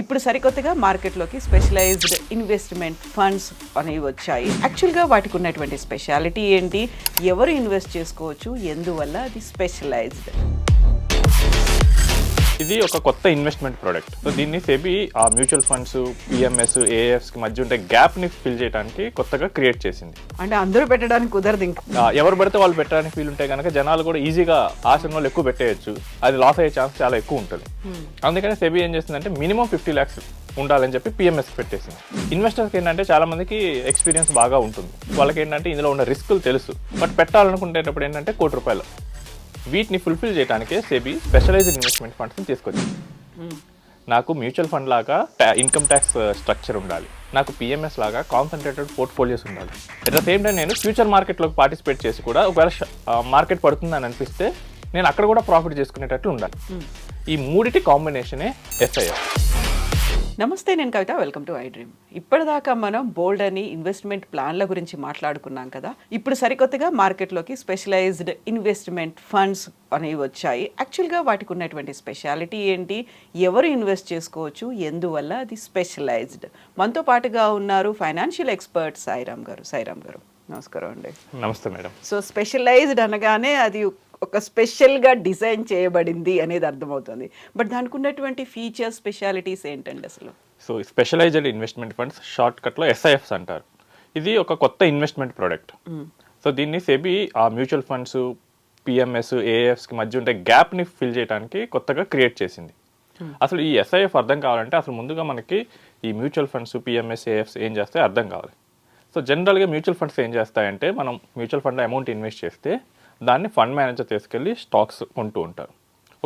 ఇప్పుడు సరికొత్తగా మార్కెట్లోకి స్పెషలైజ్డ్ ఇన్వెస్ట్మెంట్ ఫండ్స్ అనేవి వచ్చాయి. యాక్చువల్గా వాటికి ఉన్నటువంటి స్పెషాలిటీ ఏంటి? ఎవరు ఇన్వెస్ట్ చేసుకోవచ్చు? ఎందువల్ల అది స్పెషలైజ్డ్? ఇది ఒక కొత్త ఇన్వెస్ట్మెంట్ ప్రోడక్ట్. సో దీన్ని సెబీ ఆ మ్యూచువల్ ఫండ్స్ పిఎంఎస్ ఏఎఫ్స్కి మధ్య ఉండే గ్యాప్ని ఫిల్ చేయడానికి కొత్తగా క్రియేట్ చేసింది. అంటే అందరూ పెట్టడానికి కుదరదు ఇంకా. ఎవరు పడితే వాళ్ళు పెట్టడానికి వీలుంటే కనుక జనాలు కూడా ఈజీగా వాళ్ళు ఎక్కువ పెట్టేయచ్చు. అది లాస్ అయ్యే ఛాన్స్ చాలా ఎక్కువ ఉంటుంది. అందుకని సెబీ ఏం చేసిందంటే మినిమం ఫిఫ్టీ ల్యాక్స్ ఉండాలని చెప్పి పిఎంఎస్ పెట్టేసింది. ఇన్వెస్టర్స్కి ఏంటంటే చాలా మందికి ఎక్స్పీరియన్స్ బాగా ఉంటుంది. వాళ్ళకి ఏంటంటే ఇందులో ఉన్న రిస్కులు తెలుసు. బట్ పెట్టాలనుకునేటప్పుడు ఏంటంటే కోటి రూపాయలు. వీటిని ఫుల్ఫిల్ చేయడానికే సెబీ స్పెషలైజ్డ్ ఇన్వెస్ట్మెంట్ ఫండ్స్ని తీసుకొచ్చింది. నాకు మ్యూచువల్ ఫండ్ లాగా ఇన్కమ్ ట్యాక్స్ స్ట్రక్చర్ ఉండాలి. నాకు పిఎంఎస్ లాగా కాన్సన్ట్రేటెడ్ పోర్ట్ఫోలియోస్ ఉండాలి. అట్ ద సేమ్ టైం నేను ఫ్యూచర్ మార్కెట్లోకి పార్టిసిపేట్ చేసి కూడా ఒకవేళ మార్కెట్ పడుతుందని అనిపిస్తే నేను అక్కడ కూడా ప్రాఫిట్ చేసుకునేటట్లు ఉండాలి. ఈ మూడిటి కాంబినేషనే ఎస్ఐఎఫ్ నమస్తే నేను కవిత. Welcome to iDream. ఇప్పటిదాకా మనం బోల్డ్ అని ఇన్వెస్ట్మెంట్ ప్లాన్ల గురించి మాట్లాడుకున్నాం కదా. ఇప్పుడు సరికొత్తగా మార్కెట్లోకి స్పెషలైజ్డ్ ఇన్వెస్ట్మెంట్ ఫండ్స్ అనేవి వచ్చాయి. యాక్చువల్గా వాటికి ఉన్నటువంటి స్పెషాలిటీ ఏంటి? ఎవరు ఇన్వెస్ట్ చేసుకోవచ్చు? ఎందువల్ల అది స్పెషలైజ్డ్? మనతో పాటుగా ఉన్నారు ఫైనాన్షియల్ ఎక్స్పర్ట్ సాయిరామ్ గారు. సాయిరామ్ గారు నమస్కారం అండి. నమస్తే మేడం. సో స్పెషలైజ్డ్ అనగానే అది ఒక స్పెషల్గా డిజైన్ చేయబడింది అనేది అర్థమవుతుంది. బట్ దానికి ఉన్నటువంటి ఫీచర్స్ స్పెషాలిటీస్ ఏంటండి అసలు? So specialized investment funds short కట్లో ఎస్ఐఎఫ్స్ అంటారు. ఇది ఒక కొత్త ఇన్వెస్ట్మెంట్ ప్రోడక్ట్. సో దీన్ని సెబీ ఆ మ్యూచువల్ ఫండ్స్ పిఎంఎస్ ఏఎఫ్స్కి మధ్య ఉండే గ్యాప్ని ఫిల్ చేయడానికి కొత్తగా క్రియేట్ చేసింది. అసలు ఈ ఎస్ఐఎఫ్ అర్థం కావాలంటే అసలు ముందుగా మనకి ఈ మ్యూచువల్ ఫండ్స్ పిఎంఎస్ ఏఎఫ్స్ ఏం చేస్తాయి అర్థం కావాలి. సో జనరల్గా మ్యూచువల్ ఫండ్స్ ఏం చేస్తాయంటే మనం మ్యూచువల్ ఫండ్ అమౌంట్ ఇన్వెస్ట్ చేస్తే దాన్ని ఫండ్ మేనేజర్ తీసుకెళ్ళి స్టాక్స్ కొంటూ ఉంటారు.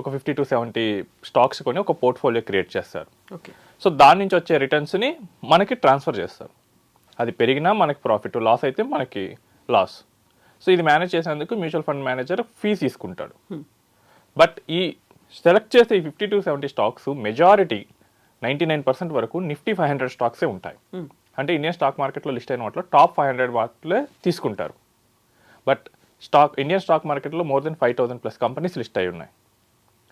ఒక ఫిఫ్టీ టు సెవెంటీ స్టాక్స్ కొని ఒక పోర్ట్ఫోలియో క్రియేట్ చేస్తారు. ఓకే. సో దాని నుంచి వచ్చే రిటర్న్స్ని మనకి ట్రాన్స్ఫర్ చేస్తారు. అది పెరిగినా మనకి ప్రాఫిట్ లాస్ అయితే మనకి లాస్. సో ఇది మేనేజ్ చేసేందుకు మ్యూచువల్ ఫండ్ మేనేజర్ ఫీ తీసుకుంటాడు. బట్ ఈ సెలెక్ట్ చేసే ఈ fifty to seventy stocks majority ninety nine percent వరకు నిఫ్టీ ఫైవ్ హండ్రెడ్ స్టాక్సే ఉంటాయి. అంటే ఇండియన్ స్టాక్ మార్కెట్లో లిస్ట్ అయిన వాటిలో టాప్ ఫైవ్ హండ్రెడ్ వాటిలో తీసుకుంటారు. బట్ స్టాక్ ఇండియన్ స్టాక్ మార్కెట్లో more than five thousand plus companies list అయి ఉన్నాయి.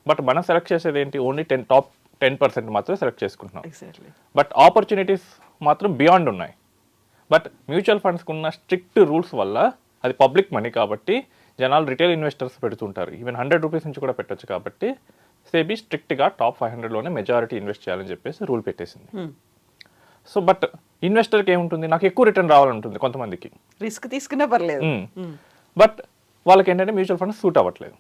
బట్ మనం సెలెక్ట్ చేసేది ఏంటి? Only ten top ten percent మాత్రమే సెలెక్ట్ చేసుకుంటున్నాం. బట్ ఆపర్చునిటీస్ మాత్రం బియాండ్ ఉన్నాయి. బట్ మ్యూచువల్ ఫండ్స్కి ఉన్న స్ట్రిక్ట్ రూల్స్ వల్ల అది పబ్లిక్ మనీ కాబట్టి జనాలు రిటైల్ ఇన్వెస్టర్స్ పెడుతుంటారు. ఈవెన్ హండ్రెడ్ రూపీస్ నుంచి కూడా పెట్టొచ్చు కాబట్టి సేబీ స్ట్రిక్ట్గా టాప్ ఫైవ్ హండ్రెడ్లోనే మెజారిటీ ఇన్వెస్ట్ చేయాలని చెప్పేసి రూల్ పెట్టేసింది. సో బట్ ఇన్వెస్టర్కి ఏముంటుంది? నాకు ఎక్కువ రిటర్న్ రావాలంటుంది కొంతమందికి. రిస్క్ తీసుకున్నా పర్లేదు. బట్ వాళ్ళకి ఏంటంటే మ్యూచువల్ ఫండ్స్ సూట్ అవ్వట్లేదు.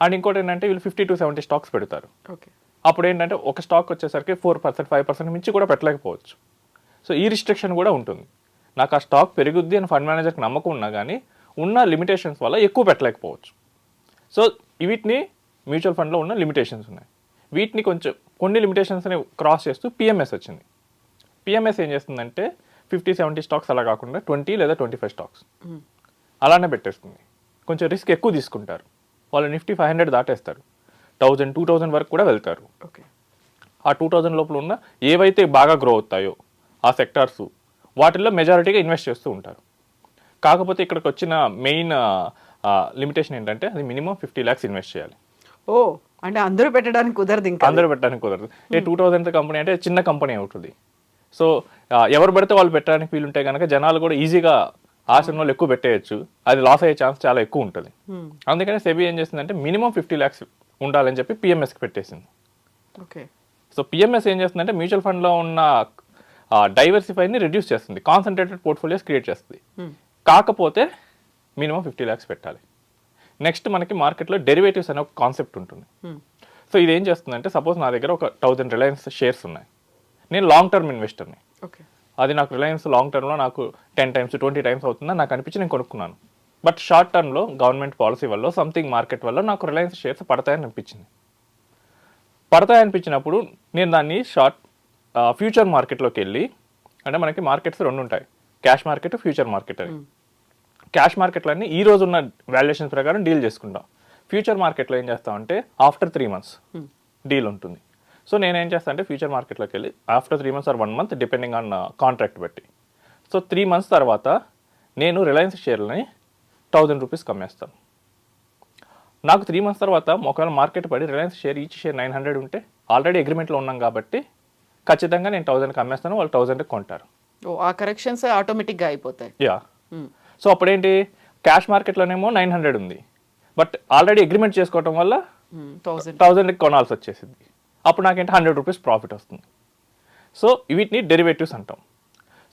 అండ్ ఇంకోటి ఏంటంటే వీళ్ళు ఫిఫ్టీ టు సెవెంటీ స్టాక్స్ పెడతారు. ఓకే. అప్పుడు ఏంటంటే ఒక స్టాక్ వచ్చేసరికి ఫోర్ పర్సెంట్ ఫైవ్ పర్సెంట్ మించి కూడా పెట్టలేకపోవచ్చు. సో ఈ రిస్ట్రిక్షన్ కూడా ఉంటుంది. నాకు ఆ స్టాక్ పెరుగుద్ది అని ఫండ్ మేనేజర్కి నమ్మకం ఉన్నా కానీ ఉన్న లిమిటేషన్స్ వల్ల ఎక్కువ పెట్టలేకపోవచ్చు. సో వీటిని మ్యూచువల్ ఫండ్లో ఉన్న లిమిటేషన్స్ ఉన్నాయి. వీటిని కొంచెం కొన్ని లిమిటేషన్స్ని క్రాస్ చేస్తూ పిఎంఎస్ వచ్చింది. పిఎంఎస్ ఏం చేస్తుందంటే ఫిఫ్టీ సెవెంటీ స్టాక్స్ అలా కాకుండా ట్వంటీ లేదా ట్వంటీ ఫైవ్ స్టాక్స్. అలానే పెట్టేస్తుంది కొంచెం రిస్క్ ఎక్కువ తీసుకుంటారు. వాళ్ళు నిఫ్టీ ఫైవ్ హండ్రెడ్ దాటేస్తారు. థౌజండ్ టూ థౌజండ్ వరకు కూడా వెళ్తారు. ఓకే. ఆ టూ థౌజండ్ లోపల ఉన్న ఏవైతే బాగా గ్రో అవుతాయో ఆ సెక్టార్స్ వాటిల్లో మెజారిటీగా ఇన్వెస్ట్ చేస్తూ ఉంటారు. కాకపోతే ఇక్కడికి వచ్చిన మెయిన్ లిమిటేషన్ ఏంటంటే అది మినిమం ఫిఫ్టీ ల్యాక్స్ ఇన్వెస్ట్ చేయాలి. ఓ అంటే అందరూ పెట్టడానికి కుదరదు ఇంకా. అందరూ పెట్టడానికి కుదరదు. ఏ టూ థౌజండ్ కంపెనీ అంటే చిన్న కంపెనీ అవుతుంది. సో ఎవరు పడితే వాళ్ళు పెట్టడానికి వీలుంటే కనుక జనాలు కూడా ఈజీగా ఆశను వాళ్ళు ఎక్కువ పెట్టేయచ్చు. అది లాస్ అయ్యే ఛాన్స్ చాలా ఎక్కువ ఉంటుంది. అందుకని సెబీ ఏం చేసిందంటే మినిమం ఫిఫ్టీ ల్యాక్స్ ఉండాలని చెప్పి పిఎంఎస్కి పెట్టేసింది. ఓకే సో పిఎంఎస్ ఏం చేస్తుందంటే మ్యూచువల్ ఫండ్లో ఉన్న డైవర్సిఫైని రిడ్యూస్ చేస్తుంది. కాన్సన్ట్రేటెడ్ పోర్ట్ఫోలియోస్ క్రియేట్ చేస్తుంది. కాకపోతే మినిమం ఫిఫ్టీ ల్యాక్స్ పెట్టాలి. నెక్స్ట్ మనకి మార్కెట్లో డెరివేటివ్స్ అనే ఒక కాన్సెప్ట్ ఉంటుంది. సో ఇది ఏం చేస్తుందంటే సపోజ్ నా దగ్గర ఒక థౌజండ్ రిలయన్స్ షేర్స్ ఉన్నాయి. నేను లాంగ్ టర్మ్ ఇన్వెస్టర్ని ఓకే అది నాకు రిలయన్స్ లాంగ్ టర్మ్లో నాకు టెన్ టైమ్స్ ట్వంటీ టైమ్స్ అవుతుందని నాకు అనిపించి నేను కొనుక్కున్నాను. బట్ షార్ట్ టర్మ్లో గవర్నమెంట్ పాలసీ వల్ల సంథింగ్ మార్కెట్ వల్ల నాకు రిలయన్స్ షేర్స్ పడతాయని అనిపించింది. పడతాయనిపించినప్పుడు నేను దాన్ని షార్ట్ ఫ్యూచర్ మార్కెట్లోకి వెళ్ళి అంటే మనకి మార్కెట్స్ రెండు ఉంటాయి. క్యాష్ మార్కెట్ ఫ్యూచర్ మార్కెట్ అని. క్యాష్ మార్కెట్లన్నీ ఈ రోజు ఉన్న వాల్యుయేషన్స్ ప్రకారం డీల్ చేసుకుంటాం. ఫ్యూచర్ మార్కెట్లో ఏం చేస్తామంటే ఆఫ్టర్ త్రీ మంత్స్ డీల్ ఉంటుంది. సో నేను ఏం చేస్తాను అంటే ఫ్యూచర్ మార్కెట్లోకి వెళ్ళి after three months or one month depending on contract బట్టి సో త్రీ మంత్స్ తర్వాత నేను రిలయన్స్ షేర్లని థౌజండ్ రూపీస్ కమ్మేస్తాను. నాకు త్రీ మంత్స్ తర్వాత ఒకవేళ మార్కెట్ పడి Reliance share each share nine hundred ఉంటే ఆల్రెడీ అగ్రిమెంట్లో ఉన్నాం కాబట్టి ఖచ్చితంగా నేను థౌసండ్కి అమ్మేస్తాను వాళ్ళు థౌసండ్కి కొంటారు. ఆ కరెక్షన్స్ ఆటోమేటిక్గా అయిపోతాయి. యా. సో అప్పుడేంటి? క్యాష్ మార్కెట్లోనేమో నైన్ హండ్రెడ్ ఉంది. బట్ ఆల్రెడీ అగ్రిమెంట్ చేసుకోవటం వల్ల థౌజండ్కి కొనాల్సి వచ్చేసింది. అప్పుడు నాకేంటి హండ్రెడ్ రూపీస్ ప్రాఫిట్ వస్తుంది. సో వీటిని డెరివేటివ్స్ అంటాం.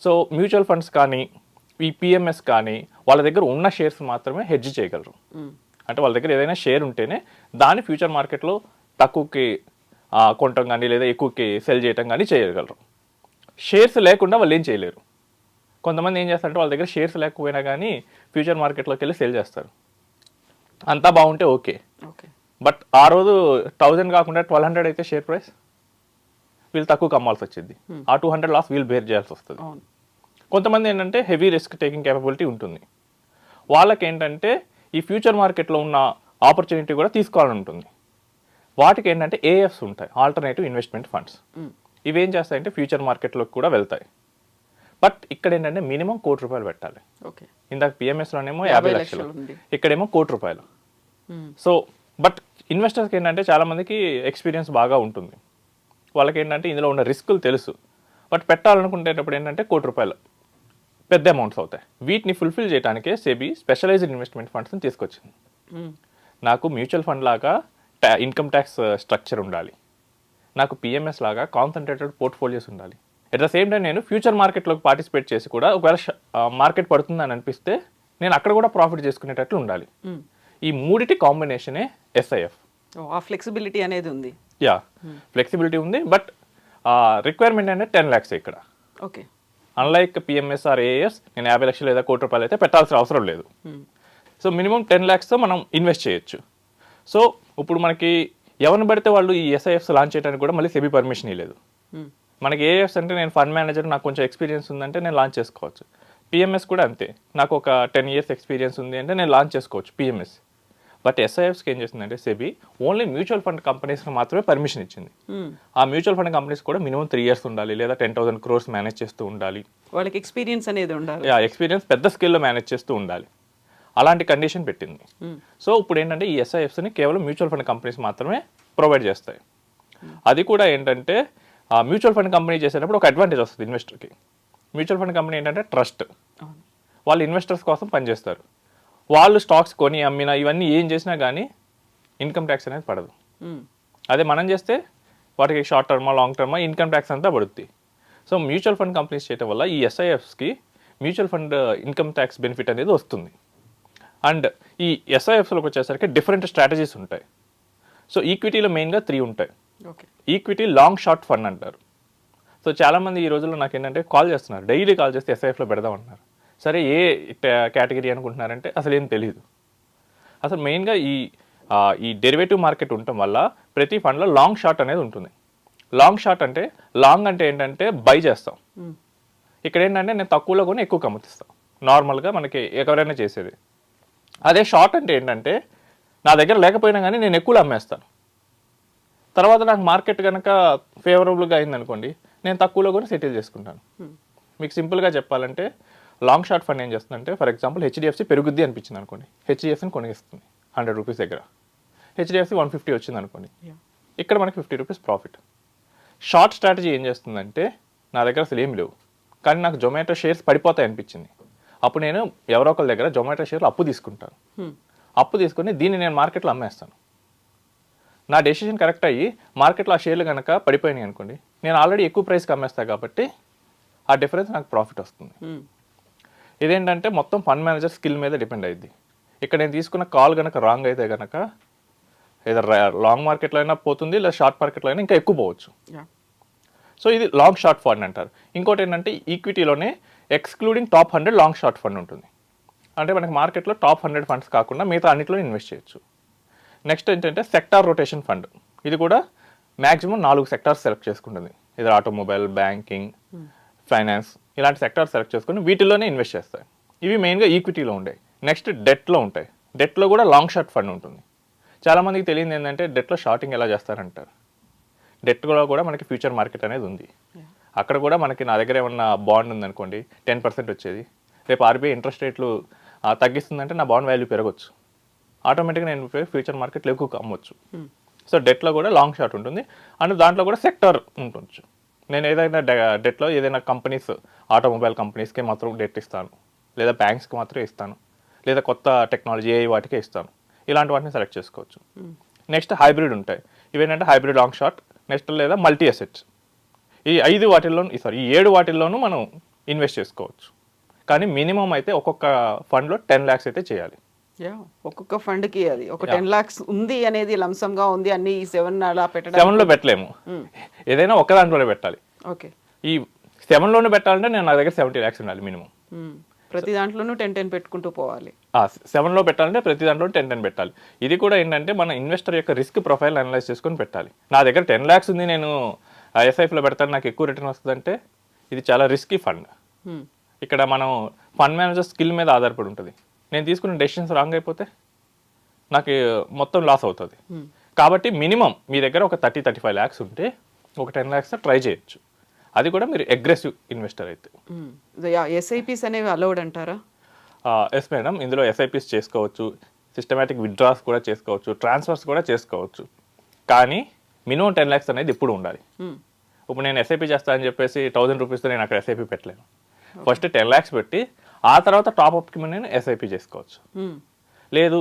సో మ్యూచువల్ ఫండ్స్ కానీ ఈ పిఎంఎస్ కానీ వాళ్ళ దగ్గర ఉన్న షేర్స్ మాత్రమే హెడ్జ్ చేయగలరు. అంటే వాళ్ళ దగ్గర ఏదైనా షేర్ ఉంటేనే దాన్ని ఫ్యూచర్ మార్కెట్లో తక్కువకి కొనటం కానీ లేదా ఎక్కువకి సెల్ చేయటం కానీ చేయగలరు. షేర్స్ లేకుండా వాళ్ళు ఏం చేయలేరు. కొంతమంది ఏం చేస్తారంటే వాళ్ళ దగ్గర షేర్స్ లేకపోయినా కానీ ఫ్యూచర్ మార్కెట్లోకి వెళ్ళి సెల్ చేస్తారు. అంతా బాగుంటే ఓకే. ఓకే. బట్ ఆ రోజు థౌజండ్ కాకుండా ట్వెల్వ్ హండ్రెడ్ అయితే షేర్ ప్రైస్ వీళ్ళు తక్కువ కమ్మాల్సి వచ్చింది. ఆ టూ హండ్రెడ్ లాస్ వీళ్ళు బేర్ చేయాల్సి వస్తుంది. కొంతమంది ఏంటంటే హెవీ రిస్క్ టేకింగ్ కేపబిలిటీ ఉంటుంది. వాళ్ళకి ఏంటంటే ఈ ఫ్యూచర్ మార్కెట్లో ఉన్న ఆపర్చునిటీ కూడా తీసుకోవాలని ఉంటుంది. వాటికి ఏంటంటే ఏఎఫ్స్ ఉంటాయి ఆల్టర్నేటివ్ ఇన్వెస్ట్మెంట్ ఫండ్స్. ఇవి ఏం చేస్తాయంటే ఫ్యూచర్ మార్కెట్లోకి కూడా వెళ్తాయి. బట్ ఇక్కడ ఏంటంటే మినిమం కోటి రూపాయలు పెట్టాలి. ఓకే. ఇందాక పిఎంఎస్లోనేమో యాభై లక్షలు. ఇక్కడేమో కోటి రూపాయలు. మ్మ్. సో బట్ ఇన్వెస్టర్స్కి ఏంటంటే చాలామందికి ఎక్స్పీరియన్స్ బాగా ఉంటుంది. వాళ్ళకి ఏంటంటే ఇందులో ఉన్న రిస్కులు తెలుసు. బట్ పెట్టాలనుకునేటప్పుడు ఏంటంటే కోటి రూపాయలు పెద్ద అమౌంట్స్ అవుతాయి. వీటిని ఫుల్ఫిల్ చేయడానికే సెబీ స్పెషలైజ్డ్ ఇన్వెస్ట్మెంట్ ఫండ్స్ని తీసుకొచ్చింది. మ్మ్. నాకు మ్యూచువల్ ఫండ్ లాగా ట్యా ఇన్కమ్ ట్యాక్స్ స్ట్రక్చర్ ఉండాలి. నాకు పిఎంఎస్ లాగా కాన్సన్ట్రేటెడ్ పోర్ట్ఫోలియోస్ ఉండాలి. ఎట్ ద సేమ్ టైం నేను ఫ్యూచర్ మార్కెట్లోకి పార్టిసిపేట్ చేసి కూడా ఒకవేళ మార్కెట్ పడుతుందని అనిపిస్తే నేను అక్కడ కూడా ప్రాఫిట్ చేసుకునేటట్లు ఉండాలి. మ్మ్. ఈ మూడిటి కాంబినేషనే ఎస్ఐఎఫ్ ఆ ఫ్లెక్సిబిలిటీ అనేది ఉంది. యా ఫ్లెక్సిబిలిటీ ఉంది బట్ రిక్వైర్మెంట్ అనేది టెన్ ల్యాక్స్ ఇక్కడ. Okay. Unlike PMS or AS నేను యాభై లక్షలు లేదా కోటి రూపాయలు అయితే పెట్టాల్సిన అవసరం లేదు. సో మినిమం టెన్ ల్యాక్స్తో మనం ఇన్వెస్ట్ చేయొచ్చు. సో ఇప్పుడు మనకి ఎవరిని పడితే వాళ్ళు ఈ ఎస్ఐఎఫ్స్ లాంచ్ చేయడానికి కూడా మళ్ళీ సెబీ పర్మిషన్ ఇవ్వలేదు. మనకి ఏఎఫ్స్ అంటే నేను ఫండ్ మేనేజర్ నాకు కొంచెం ఎక్స్పీరియన్స్ ఉందంటే నేను లాంచ్ చేసుకోవచ్చు. పిఎంఎస్ కూడా అంతే. నాకు ఒక టెన్ ఇయర్స్ ఎక్స్పీరియన్స్ ఉంది అంటే నేను లాంచ్ చేసుకోవచ్చు పిఎంఎస్ బట్ ఎస్ఐఎఫ్స్కి ఏం చేసిందంటే సెబీ ఓన్లీ మ్యూచువల్ ఫండ్ కంపెనీస్కి మాత్రమే పర్మిషన్ ఇచ్చింది. మ్మ్. ఆ మ్యూచువల్ ఫండ్ కంపెనీస్ కూడా మినిమం త్రీ ఇయర్స్ ఉండాలి లేదా టెన్ థౌసండ్ క్రోర్స్ మేనేజ్ చేస్తూ ఉండాలి. వాళ్ళకి ఎక్స్పీరియన్స్ అనేది ఉండాలి. ఆ ఎక్స్పీరియన్స్ పెద్ద స్కేల్లో మేనేజ్ చేస్తూ ఉండాలి. అలాంటి కండిషన్ పెట్టింది. సో ఇప్పుడు ఏంటంటే ఈ ఎస్ఐఎఫ్స్ని కేవలం మ్యూచువల్ ఫండ్ కంపెనీస్ మాత్రమే ప్రొవైడ్ చేస్తాయి. అది కూడా ఏంటంటే ఆ మ్యూచువల్ ఫండ్ కంపెనీ చేసేటప్పుడు ఒక అడ్వాంటేజ్ వస్తుంది ఇన్వెస్టర్కి మ్యూచువల్ ఫండ్ కంపెనీ ఏంటంటే ట్రస్ట్ వాళ్ళు ఇన్వెస్టర్స్ కోసం పనిచేస్తారు. వాళ్ళు స్టాక్స్ కొని అమ్మినా ఇవన్నీ ఏం చేసినా కానీ ఇన్కమ్ ట్యాక్స్ అనేది పడదు. అదే మనం చేస్తే వాటికి షార్ట్ టర్మా లాంగ్ టర్మా ఇన్కమ్ ట్యాక్స్ అంతా పడుద్ది. సో మ్యూచువల్ ఫండ్ కంపెనీస్ చేయడం వల్ల ఈ ఎస్ఐఎఫ్స్కి mutual fund income tax benefit అనేది వస్తుంది. అండ్ ఈ ఎస్ఐఎఫ్స్లోకి వచ్చేసరికి డిఫరెంట్ స్ట్రాటజీస్ ఉంటాయి. సో ఈక్విటీలో మెయిన్గా త్రీ ఉంటాయి. Okay. Equity long short fund అంటారు. సో చాలామంది ఈ రోజుల్లో నాకు ఏంటంటే కాల్ చేస్తున్నారు. డైలీ కాల్ చేస్తే ఎస్ఐఎఫ్లో పెడదాం అంటున్నారు. సరే ఏ కేటగిరీ అనుకుంటున్నారంటే అసలు ఏం తెలియదు అసలు మెయిన్గా ఈ ఈ డెరివేటివ్ మార్కెట్ ఉండటం వల్ల ప్రతి ఫండ్లో లాంగ్ షార్ట్ అనేది ఉంటుంది. లాంగ్ షార్ట్ అంటే లాంగ్ అంటే ఏంటంటే బై చేస్తాం. ఇక్కడ ఏంటంటే నేను తక్కువలో కొని ఎక్కువ కమ్ముతిస్తాం నార్మల్గా మనకి ఎవరైనా చేసేది. అదే షార్ట్ అంటే ఏంటంటే నా దగ్గర లేకపోయినా కానీ నేను ఎక్కువలో అమ్మేస్తాను. తర్వాత నాకు మార్కెట్ కనుక ఫేవరబుల్గా అయిందనుకోండి నేను తక్కువలో కొని సెటిల్ చేసుకుంటాను. మీకు సింపుల్గా చెప్పాలంటే లాంగ్ షార్ట్ ఫండ్ ఏం చేస్తుందంటే ఫర్ ఎగ్జాంపుల్ హెచ్డిఎఫ్సి పెరుగుద్ది అనిపించింది అనుకోండి. హెచ్డిఎఫ్సిని కొనిస్తుంది హండ్రెడ్ రూపీస్ దగ్గర. హెచ్డిఎఫ్సి వన్ ఫిఫ్టీ వచ్చింది అనుకోండి. ఇక్కడ మనకి fifty rupees profit short strategy ఏం చేస్తుందంటే నా దగ్గర అసలు ఏం లేవు. కానీ నాకు జొమాటో షేర్స్ పడిపోతాయి అనిపించింది. అప్పుడు నేను ఎవరో ఒకరి దగ్గర జొమాటో షేర్లు అప్పు తీసుకుంటాను. మ్మ్. అప్పు తీసుకొని దీన్ని నేను మార్కెట్లో అమ్మేస్తాను. నా డెసిషన్ కరెక్ట్ అయ్యి మార్కెట్లో ఆ షేర్లు కనుక పడిపోయినాయి అనుకోండి నేను ఆల్రెడీ ఎక్కువ ప్రైస్కి అమ్మేస్తాను కాబట్టి ఆ డిఫరెన్స్ నాకు ప్రాఫిట్ వస్తుంది. మ్మ్. ఇదేంటంటే మొత్తం ఫండ్ మేనేజర్ స్కిల్ మీద డిపెండ్ అయ్యింది ఇక్కడ నేను తీసుకున్న కాల్ కనుక రాంగ్ అయితే కనుక ఏదో లాంగ్ మార్కెట్లో అయినా పోతుంది లేదా షార్ట్ మార్కెట్లో అయినా ఇంకా ఎక్కువ పోవచ్చు. సో ఇది లాంగ్ షార్ట్ ఫండ్ అంటారు. ఇంకోటి ఏంటంటే ఈక్విటీలోనే excluding top hundred long short fund ఉంటుంది. అంటే మనకి మార్కెట్లో టాప్ హండ్రెడ్ ఫండ్స్ కాకుండా మిగతా అన్నిట్లో ఇన్వెస్ట్ చేయొచ్చు. నెక్స్ట్ ఏంటంటే సెక్టార్ రొటేషన్ ఫండ్ ఇది కూడా మ్యాక్సిమం నాలుగు సెక్టార్స్ సెలెక్ట్ చేసుకుంటుంది. ఇది ఆటోమొబైల్ బ్యాంకింగ్ ఫైనాన్స్ ఇలాంటి సెక్టార్ సెలెక్ట్ చేసుకుని వీటిలోనే ఇన్వెస్ట్ చేస్తాయి. ఇవి మెయిన్గా ఈక్విటీలో ఉంటాయి. నెక్స్ట్ డెట్లో ఉంటాయి. డెట్లో కూడా లాంగ్ షార్ట్ ఫండ్ ఉంటుంది. చాలామందికి తెలియదు ఏంటంటే డెట్లో షార్టింగ్ ఎలా చేస్తారంటారు? డెట్లో కూడా మనకి ఫ్యూచర్ మార్కెట్ అనేది ఉంది. అక్కడ కూడా మనకి నా దగ్గర ఏమన్నా బాండ్ ఉందనుకోండి టెన్ పర్సెంట్ వచ్చేది. రేపు ఆర్బీఐ ఇంట్రెస్ట్ రేట్లు తగ్గిస్తుందంటే నా బాండ్ వాల్యూ పెరగచ్చు. ఆటోమేటిక్గా నేను ఫ్యూచర్ మార్కెట్లో ఎక్కువ అమ్మొచ్చు. సో డెట్లో కూడా లాంగ్ షార్ట్ ఉంటుంది. అండ్ దాంట్లో కూడా సెక్టర్ ఉండొచ్చు నేను ఏదైనా డెట్లో ఏదైనా కంపెనీస్ ఆటోమొబైల్ కంపెనీస్కి మాత్రం డెట్ ఇస్తాను. లేదా బ్యాంక్స్కి మాత్రమే ఇస్తాను. లేదా కొత్త టెక్నాలజీ ఏ వాటికే ఇస్తాను. ఇలాంటి వాటిని సెలెక్ట్ చేసుకోవచ్చు. నెక్స్ట్ హైబ్రిడ్ ఉంటాయి. ఇవేంటంటే హైబ్రిడ్ లాంగ్ షార్ట్ నెక్స్ట్ లేదా మల్టీ అసెట్స్. ఈ ఐదు వాటిల్లో సారీ ఈ ఏడు వాటిల్లోనూ మనం ఇన్వెస్ట్ చేసుకోవచ్చు. కానీ మినిమం అయితే ఒక్కొక్క ఫండ్లో టెన్ ల్యాక్స్ అయితే చేయాలి. ఒక్కొక్క fund కి అది. ఒక టెన్ లాక్స్ ఉంది అనేది లంసమ్గా ఉంది అన్ని ఈ సెవెన్ అలా పెట్టడం సెవెన్లో పెట్టలేము. ఏదైనా ఒక్క దాంట్లోనే పెట్టాలి. ఓకే. ఈ సెవెన్లోనే పెట్టాలంటే నేను నా దగ్గర సెవెంటీ ల్యాక్స్ ఉండాలి మినిమం. ప్రతి దాంట్లోనూ టెన్ టెన్ పెట్టుకుంటూ పోవాలి. సెవెన్లో పెట్టాలంటే ప్రతి దాంట్లో టెన్ టెన్ పెట్టాలి. ఇది కూడా ఏంటంటే మన ఇన్వెస్టర్ యొక్క రిస్క్ ప్రొఫైల్ అనలైజ్ చేసుకొని పెట్టాలి. నా దగ్గర టెన్ ల్యాక్స్ ఉంది నేను ఎస్ఐఫ్లో పెడతాను నాకు ఎక్కువ రిటర్న్ వస్తుందంటే ఇది చాలా రిస్కీ ఫండ్. ఇక్కడ మనం ఫండ్ మేనేజర్ స్కిల్ మీద ఆధారపడి ఉంటుంది. నేను తీసుకున్న డెసిషన్స్ రాంగ్ అయిపోతే నాకు మొత్తం లాస్ అవుతుంది. కాబట్టి మినిమం మీ దగ్గర ఒక థర్టీ థర్టీ ఫైవ్ ల్యాక్స్ ఉంటే ఒక టెన్ ల్యాక్స్ ట్రై చేయొచ్చు. అది కూడా మీరు అగ్రెసివ్ ఇన్వెస్టర్ అయితే. ఎస్ఐపిస్ అనేవి అలౌడ్ అంటారా? ఎస్ మేడం ఇందులో ఎస్ఐపిస్ చేసుకోవచ్చు సిస్టమేటిక్ విత్డ్రాస్ కూడా చేసుకోవచ్చు ట్రాన్స్ఫర్స్ కూడా చేసుకోవచ్చు. కానీ మినిమం టెన్ ల్యాక్స్ అనేది ఇప్పుడు ఉండాలి. Hmm. ఇప్పుడు నేను ఎస్ఐపి చేస్తా అని చెప్పేసి థౌసండ్ రూపీస్తో నేను అక్కడ ఎస్ఐపి పెట్టలేను. ఫస్ట్ టెన్ ల్యాక్స్ పెట్టి ఆ తర్వాత టాప్ అప్కి నేను ఎస్ఐపి చేసుకోవచ్చు. లేదు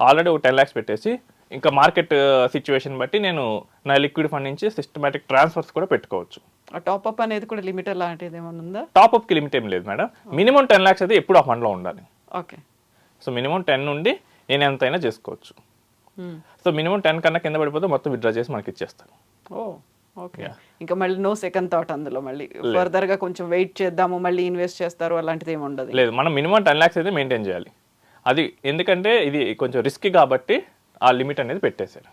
ఆల్రెడీ ఒక టెన్ ల్యాక్స్ పెట్టేసి ఇంకా మార్కెట్ సిచ్యువేషన్ బట్టి నేను నా లిక్విడ్ ఫండ్ నుంచి సిస్టమేటిక్ ట్రాన్స్ఫర్స్ కూడా పెట్టుకోవచ్చు. ఆ టాప్ అప్ అనేది కూడా లిమిటర్ లాంటిది ఏమైనా ఉందా? టాప్ అప్కి లిమిట్ ఏం లేదు మేడం మినిమం టెన్ ల్యాక్స్ అయితే ఎప్పుడు ఆ ఫండ్లో ఉండాలి. ఓకే. సో మినిమం టెన్ నుండి నేను ఎంతైనా చేసుకోవచ్చు. సో మినిమం టెన్ కన్నా కింద పడిపోతే మొత్తం విత్డ్రా చేసి మనకి ఇచ్చేస్తాను ఓ. ఓకే ఇంకా మళ్ళీ నో సెకండ్ థాట్ అందులో మళ్ళీ. ఫర్దర్గా కొంచెం వెయిట్ చేద్దాము మళ్ళీ ఇన్వెస్ట్ చేస్తారు అలాంటిది ఏమి ఉండదు. లేదు మనం మినిమం టెన్ ల్యాక్స్ అయితే మెయింటైన్ చేయాలి. అది ఎందుకంటే ఇది కొంచెం రిస్క్ కాబట్టి ఆ లిమిట్ అనేది పెట్టేశారు.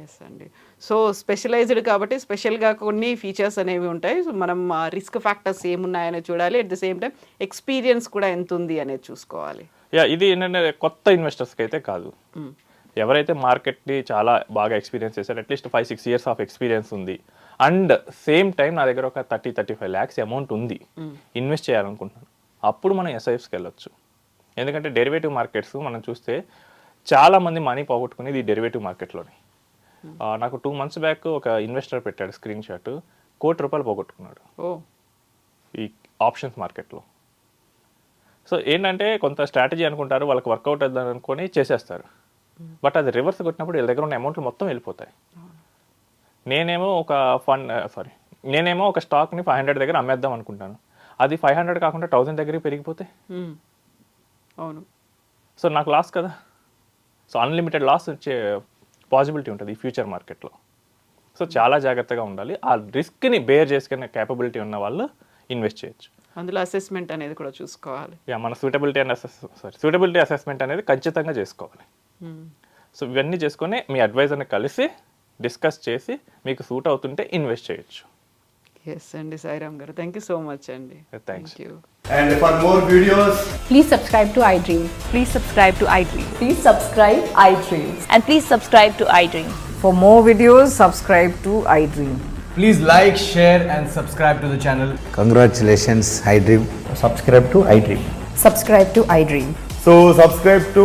ఎస్ అండి. సో స్పెషలైజ్డ్ కాబట్టి స్పెషల్గా కొన్ని ఫీచర్స్ అనేవి ఉంటాయి. సో మనం రిస్క్ ఫ్యాక్టర్స్ ఏమున్నాయని చూడాలి. At the same time experience కూడా ఎంత ఉంది అనేది చూసుకోవాలి. యా ఇది ఏంటంటే కొత్త ఇన్వెస్టర్స్కి అయితే కాదు. ఎవరైతే మార్కెట్ని చాలా బాగా ఎక్స్పీరియన్స్ చేశారు at least five six years of experience ఉంది. అండ్ సేమ్ టైం నా దగ్గర ఒక thirty thirty five lakhs amount ఉంది ఇన్వెస్ట్ చేయాలనుకుంటున్నాను. అప్పుడు మనం ఎస్ఐఎఫ్స్కి వెళ్ళొచ్చు. ఎందుకంటే డెరివేటివ్ మార్కెట్స్ మనం చూస్తే చాలా మంది మనీ పోగొట్టుకునేది ఈ డెరివేటివ్ మార్కెట్లోనే ఆ, నాకు టూ మంత్స్ బ్యాక్ ఒక ఇన్వెస్టర్ పెట్టాడు స్క్రీన్ షాట్ కోటి రూపాయలు పోగొట్టుకున్నాడు. ఓ. ఈ ఆప్షన్స్ మార్కెట్లో సో ఏంటంటే కొంత స్ట్రాటజీ అనుకుంటారు వాళ్ళకి వర్కౌట్ అవుతుంది అనుకొని చేసేస్తారు. బట్ అది రివర్స్ కొట్టినప్పుడు వీళ్ళ దగ్గర ఉన్న అమౌంట్లు మొత్తం వెళ్ళిపోతాయి. నేనేమో ఒక ఫండ్ సారీ నేనేమో ఒక స్టాక్ని ఫైవ్ హండ్రెడ్ దగ్గర అమ్మేద్దాం అనుకుంటాను. అది ఫైవ్ హండ్రెడ్ కాకుండా థౌసండ్ దగ్గరికి పెరిగిపోతే. అవును. సో నాకు లాస్ కదా. సో అన్లిమిటెడ్ లాస్ వచ్చే పాసిబిలిటీ ఉంటుంది ఈ ఫ్యూచర్ మార్కెట్లో. సో చాలా జాగ్రత్తగా ఉండాలి. ఆ రిస్క్ని బేర్ చేసుకునే క్యాపబిలిటీ ఉన్న వాళ్ళు ఇన్వెస్ట్ చేయొచ్చు. అందులో అసెస్మెంట్ అనేది కూడా చూసుకోవాలి. యా మన suitability and assess sorry suitability assessment అనేది ఖచ్చితంగా చేసుకోవాలి. సో ఇవన్నీ చేసుకొని మీ అడ్వైజర్ని కలిసి డిస్కస్ చేసి మీకు సూట్ అవుతుంటే ఇన్వెస్ట్ చేయొచ్చు ఎస్ అండి సాయిరామ్ గారు థ్యాంక్ యూ సో మచ్ అండి Thanks. You And for more videos, Please subscribe to iDream. Please subscribe to iDream. Please subscribe iDream. And please subscribe to iDream. For more videos, subscribe to iDream. please like, share, and subscribe to the channel. Congratulations, iDream. subscribe to iDream. Subscribe to iDream. So, subscribe to